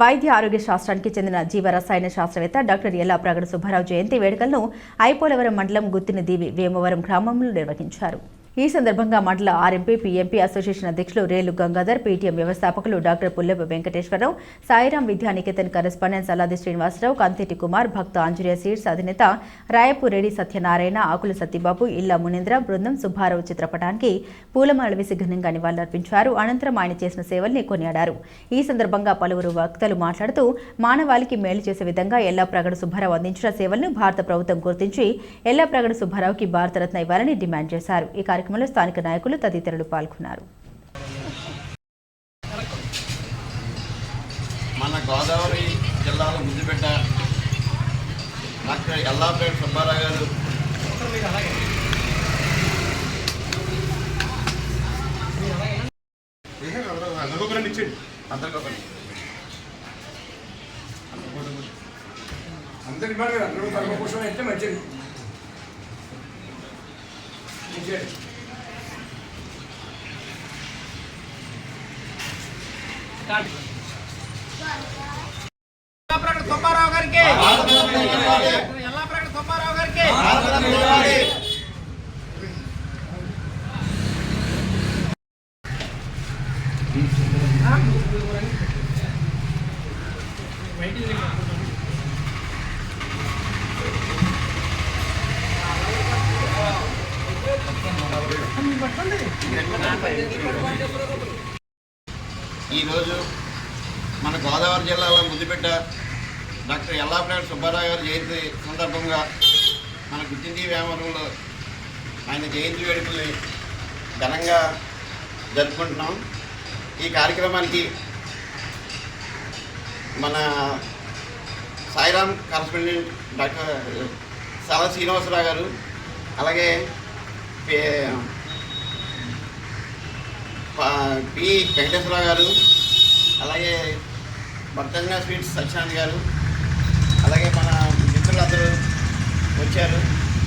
వైద్య ఆరోగ్య శాస్త్రానికి చెందిన జీవ రసాయన శాస్త్రవేత్త డాక్టర్ ఎల్లా ప్రగడ సుబ్బారావు జయంతి వేడుకలను ఐపోలవరం మండలం గుత్తిన దీవి వేమవరం గ్రామంలో నిర్వహించారు. ఈ సందర్భంగా మండల ఆర్ఎంపీ పీఎంపీ అసోసియేషన్ అధ్యక్షులు రేలు గంగాధర్ పీటీఎం వ్యవస్థాపకులు doctor Pullepu Venkateswararao Sairam Vidyaniketan correspondent Saladi Srinivasarao Kantiti Kumar Bhakta Anjaneya seeds అధినేత రాయపురెడ్డి సత్యనారాయణ ఆకుల సత్యబాబు ఇల్లా మునీంద్ర బృందం సుబ్బారావు చిత్రపటానికి పూలమాల వేసి ఘనంగా నివాళులర్పించారు. అనంతరం ఆయన చేసిన సేవల్ని కొనియాడారు. ఈ సందర్భంగా పలువురు వక్తలు మాట్లాడుతూ మానవాళికి మేలు చేసే విధంగా ఎల్లా ప్రగడ సుబ్బారావు అందించిన సేవలను భారత ప్రభుత్వం గుర్తించి ఎల్లా ప్రగడ సుబ్బారావుకి భారతరత్న ఇవ్వాలని డిమాండ్ చేశారు. ఈ కార్యక్రమంలో స్థానిక నాయకులు తదితరులు పాల్గొన్నారు. మన గోదావరి జిల్లాలో ముద్దుపెట్ట డాక్టర్ ఎల్లాపేట సుబ్బారావు గారు. ఇచ్చేయండి అందరి అయితే మంచిది. ఇచ్చేయండి ఎల్లాప్రగడ సుబ్బారావు గారికి ఎల్లాప్రగడ సుబ్బారావు గారికి ఈరోజు మన గోదావరి జిల్లాలో ముద్దుబిడ్డ డాక్టర్ ఎల్లాపేట సుబ్బారావు గారి జయంతి సందర్భంగా మన గుత్తింది వ్యాపారంలో ఆయన జయంతి వేడుకల్ని ఘనంగా జరుపుకుంటున్నాం. ఈ కార్యక్రమానికి మన సాయిరామ్ కరస్పాండెంట్ డాక్టర్ సల శ్రీనివాసరావు గారు అలాగే పి వెంకటేశ్వరరావు గారు అలాగే భక్తంగా స్వీట్స్ సత్యనాథ్ గారు అలాగే మన మిత్రులందరూ వచ్చారు.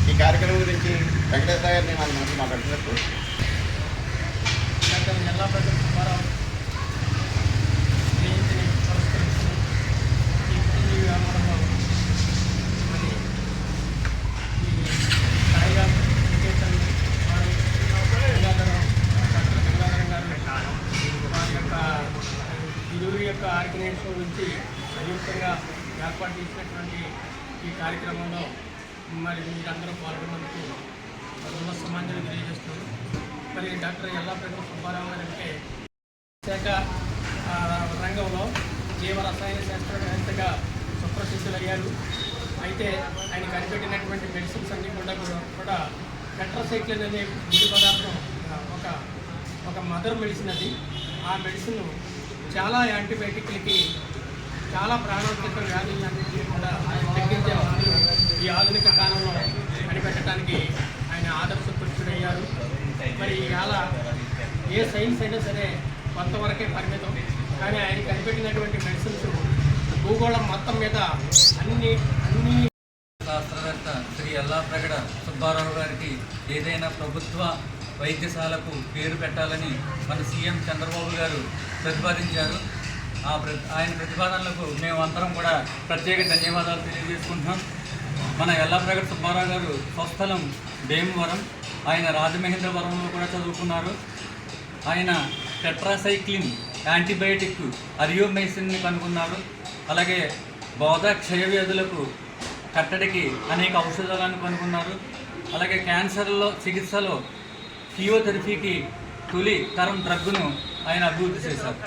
ఈ కార్యక్రమం గురించి వెంకటేశ్వర గారిని మన మనసు మాట్లాడుతున్నట్టు డాక్టర్ ఎల్లాప్రగడ సుబ్బారావు జయంతిని పురస్కరించుకుని ఈ పుట్టిన వ్యాపారంలో మరి ఈ సాయిరామ్ నికేతన్ వారు గంగాధరం డాక్టర్ గంగాధరం గారు వారి యొక్క ఇరువురి యొక్క ఆర్గనైజేషన్ నుంచి సంయుక్తంగా ఏర్పాటు చేసినటువంటి ఈ కార్యక్రమంలో మరి మీరందరూ పాల్గొన్నందుకు మరొక సమాజాన్ని తెలియజేస్తున్నాను మరి డాక్టర్ ఎల్లాప్రగడ సుబ్బారావు గారు అంటే శాఖ రంగంలో జీవ రసాయన శాస్త్రవేత్తగా సుప్రసిద్ధులయ్యారు. అయితే ఆయన కనిపెట్టినటువంటి మెడిసిన్స్ అన్నీ కూడా కూడా టెట్రసైక్లిన్ అనే ముడి పదార్థం ఒక ఒక మదర్ మెడిసిన్ అది. ఆ మెడిసిన్ చాలా యాంటీబయాటిక్లకి చాలా ప్రాణాంతక వ్యాధులన్నింటినీ కూడా తగ్గించే ఈ ఆధునిక కాలంలో కనిపెట్టడానికి ఆయన ఆదర్శ పురుషుడయ్యారు మరి ఇవాళ ఏ సైన్స్ అయినా సరే కొంతవరకే పరిమితం. కానీ ఆయన కనిపెట్టినటువంటి మెడిసిన్స్ భూగోళం మొత్తం మీద అన్ని అన్ని శాస్త్రవేత్త శ్రీ ఎల్లాప్రగడ సుబ్బారావు గారికి ఏదైనా ప్రభుత్వ వైద్యశాలకు పేరు పెట్టాలని మన సీఎం చంద్రబాబు గారు ప్రతిపాదించారు. ఆ ప్ర ఆయన ప్రతిపాదనలకు మేమందరం కూడా ప్రత్యేక ధన్యవాదాలు తెలియజేసుకుంటున్నాం. మన ఎల్లాప్రగడ సుబ్బారావు గారు స్వస్థలం భీమవరం ఆయన రాజమహేంద్రవరంలో కూడా చదువుకున్నారు. ఆయన టెట్రాసైక్లిన్ యాంటీబయాటిక్ అరియోమైసిన్ని కనుగొన్నారు. అలాగే బోధ క్షయ వ్యాధులకు కట్టడికి అనేక ఔషధాలను కనుగొన్నారు. అలాగే క్యాన్సర్లో చికిత్సలో కియోథెరపీకి తొలి తరం డ్రగ్ను ఆయన అభివృద్ధి చేశారు.